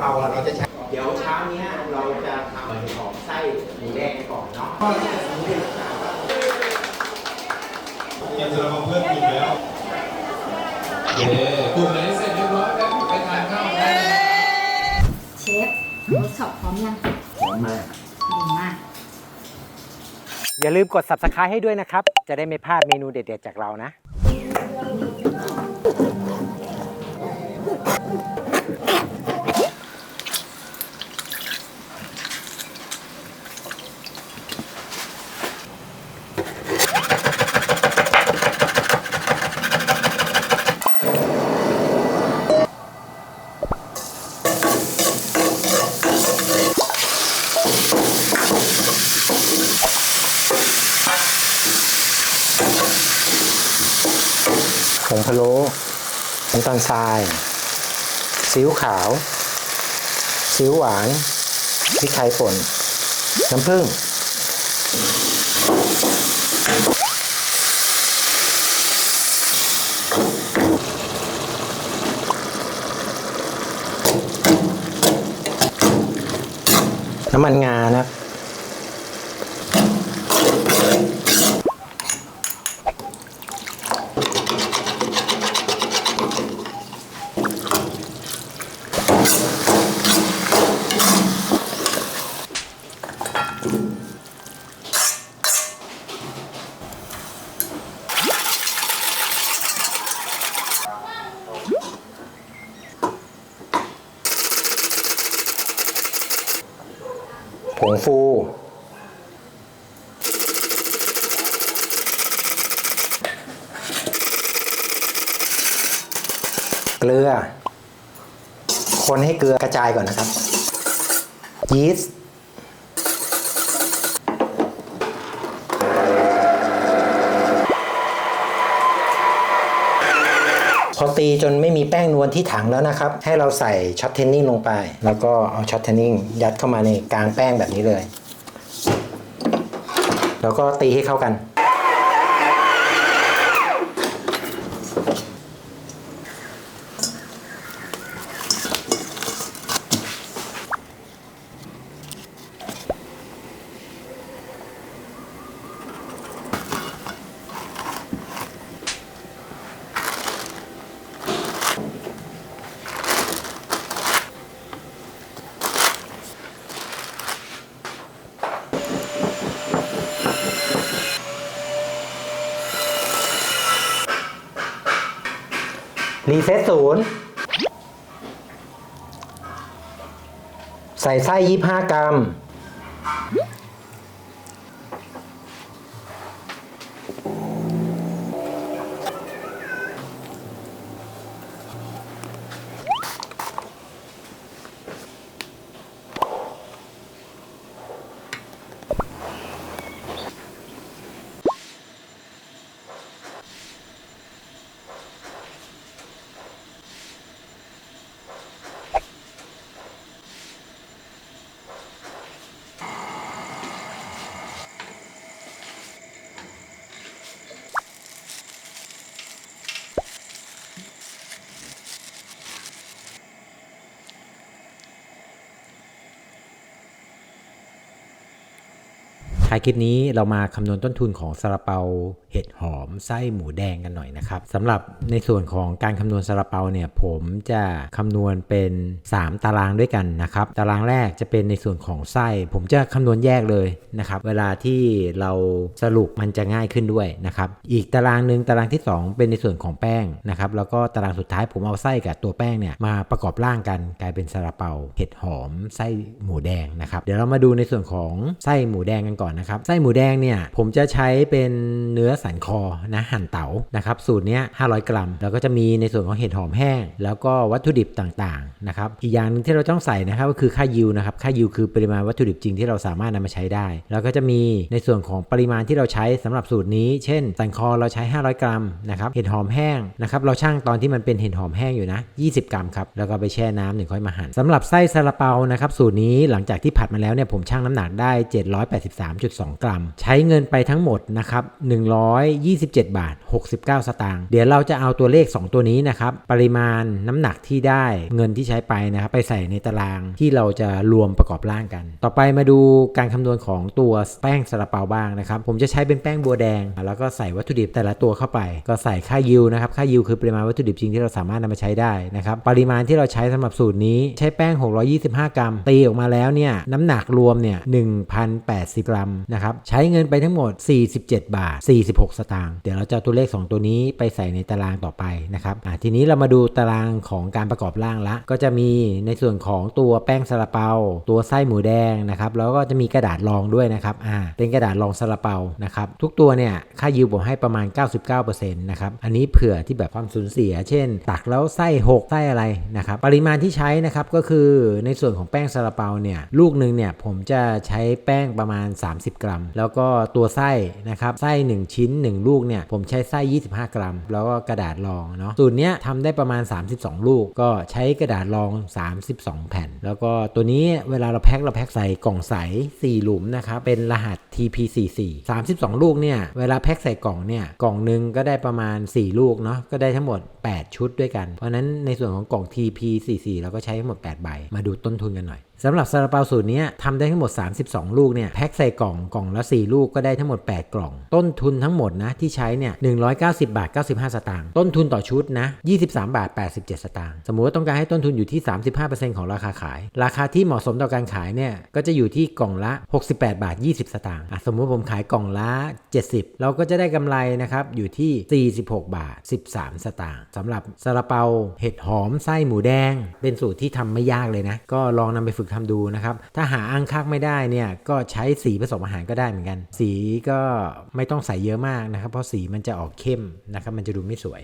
เปาเราจะใช้ เดี๋ยวเช้าเนี้ยเราจะทำของไส้หมูแดงก่อนเนาะกินซาลาเปาเพื่อนกินแล้วเย้กลุ่มไหนเสร็จเรียบร้อยแล้วไปทานข้าวกันได้เชฟร์กช็อปพร้อมยังหอมมากดีมากอย่าลืมกด subscribe ให้ด้วยนะครับ จะได้ไม่พลาดเมนูเด็ดๆจากเรานะะโล้น้ำตาลทรายซีอิ๊วขาวซีอิ๊วหวานพริกไทยป่นน้ำผึ้งน้ำมันงานะ ผงฟู เกลือ คนให้เกลือกระจายก่อนนะครับ ยีสต์ พอตีจนไม่มีแป้งนวลที่ถังแล้วนะครับ ให้เราใส่ช็อตเทนนิ่งลงไป แล้วก็เอาช็อตเทนนิ่งยัดเข้ามาในกลางแป้งแบบนี้เลย แล้วก็ตีให้เข้ากัน รีเซ็ตศูนย์ใส่ไส้ยี่ห้ากรัม ท้ายคลิปนี้เรามาคำนวณต้นทุนของซาลาเปาเห็ดหอมไส้หมูแดงกันหน่อยนะครับสำหรับในส่วนของการคำนวณซาลาเปาเนี่ยผมจะคำนวณเป็น 3 ตารางด้วยกันนะครับตารางแรกจะเป็นในส่วนของไส้ ผมจะคำนวณแยกเลยนะครับเวลาที่เราสรุปมันจะง่ายขึ้นด้วยนะครับอีกตารางหนึ่งตารางที่ 2 เป็นในส่วนของแป้งนะครับแล้วก็ตารางสุดท้ายผมเอาไส้กับตัวแป้งเนี่ยมาประกอบร่างกันกลายเป็นซาลาเปาเห็ดหอมไส้หมูแดงนะครับเดี๋ยวเรามาดูในส่วนของไส้หมูแดงกันก่อนนะครับไส้หมูแดงเนี่ยผมจะใช้เป็นเนื้อสันคอนะหั่นเต๋านะครับสูตรเนี้ย500 กรัม แล้วก็จะมีในส่วนของเห็ดหอมแห้ง แล้วก็วัตถุดิบต่างๆนะครับอีกอย่างหนึงที่เราต้องใส่นะครับก็คือค่ายิวนะครับค่ายิวคือปริมาณวัตถุดิบจริงที่เราสามารถนำมาใช้ได้ แล้วก็จะมีในส่วนของปริมาณที่เราใช้สำหรับสูตรนี้ เช่นสันคอเราใช้ 500 กรัมนะครับเห็ดหอมแห้งนะครับเราช่างตอนที่มันเป็นเห็ดหอมแห้งอยู่นะ 20 กรัมครับแล้วก็ไปแช่น้ำหนึ่งค่อยมาหั่นสำหรับไส้ซาลาเปานะครับสูตรนี้หลังจากที่ผัดมาแล้วเนี่ยผมชั่งน้ำหนักได้2.2กรัม ใช้เงินไปทั้งหมดนะครับ127 บาท 69 สตางค์เดี๋ยวเราจะเอาตัวเลข 2 ตัวนี้นะครับปริมาณน้ำหนักที่ได้เงินที่ใช้ไปนะครับไปใส่ในตารางที่เราจะรวมประกอบร่างกัน ต่อไปมาดูการคำนวณของตัวแป้งซาลาเปาบ้างนะครับผมจะใช้เป็นแป้งบัวแดง แล้วก็ใส่วัตถุดิบแต่ละตัวเข้าไป ก็ใส่ค่ายิวนะครับค่ายิวคือปริมาณวัตถุดิบจริงที่เราสามารถนำมาใช้ได้นะครับปริมาณที่เราใช้สำหรับสูตรนี้ใช้แป้ง 625 กรัมตีออกมาแล้วเนี่ยน้ำหนักรวมเนี่ย1,080 กรัมนะครับใช้เงินไปทั้งหมด 47 บาท 46 สตางค์เดี๋ยวเราจะตัวเลข 2 ตัวนี้ไปใส่ในตารางต่อไปนะครับทีนี้เรามาดูตารางของการประกอบร่างละ ก็จะมีในส่วนของตัวแป้งซาลาเปา ตัวไส้หมูแดงนะครับแล้วก็จะมีกระดาษรองด้วยนะครับอ่าเป็นกระดาษรองซาลาเปานะครับทุกตัวเนี่ยค่ายิวผมให้ประมาณ 99%นะครับอันนี้เผื่อที่แบบความสูญเสีย เช่น ตักแล้วไส้หกไส้อะไรนะครับปริมาณที่ใช้นะครับก็คือในส่วนของแป้งซาลาเปาเนี่ยลูกหนึ่งเนี่ยผมจะใช้แป้งประมาณ 30กรัม แล้วก็ตัวไส้นะครับไส้ 1 ชิ้น 1 ลูกเนี่ยผมใช้ไส้ 25 กรัม แล้วก็กระดาษรองเนาะสูตรเนี้ยทำได้ประมาณ 32 ลูก ก็ใช้กระดาษรอง 32 แผ่น แล้วก็ตัวนี้เวลาเราแพ็คเราแพ็คใส่กล่องใส 4 หลุมนะครับเป็นรหัส TP44 32 ลูกเนี่ยเวลาแพ็คใส่กล่องเนี่ยกล่องหนึ่งก็ได้ประมาณ 4 ลูกเนาะก็ได้ทั้งหมด 8 ชุดด้วยกัน เพราะฉะนั้นในส่วนของกล่อง TP44 เราก็ใช้ทั้งหมด 8 ใบ มาดูต้นทุนกันหน่อย สำหรับซาลาเปาสูตรนี้ทำได้ทั้งหมด 32 ลูกเนี่ยแพ็คใส่กล่องกล่องละ 4 ลูกก็ได้ทั้งหมด 8 กล่อง ต้นทุนทั้งหมดนะที่ใช้เนี่ย190 บาท 95 สตางค์ต้นทุนต่อชุดนะ23 บาท 87 สตางค์สมมุติว่าต้องการให้ต้นทุนอยู่ที่ 35%ของราคาขาย ราคาที่เหมาะสมต่อการขายเนี่ยก็จะอยู่ที่กล่องละ 68 บาท 20 สตางค์สมมุติผมขายกล่องละ 70 เราก็จะได้กำไรนะครับอยู่ที่ 46 บาท 13 สตางค์สำหรับซาลาเปาเห็ดหอมไส้หมูแดง เป็นสูตรที่ทำไม่ยากเลยนะก็ลองนำไปฝึกทำดูนะครับ ถ้าหาอ้างคักไม่ได้เนี่ยก็ใช้สีผสมอาหารก็ได้เหมือนกัน สีก็ไม่ต้องใส่เยอะมากนะครับ เพราะสีมันจะออกเข้มนะครับ มันจะดูไม่สวย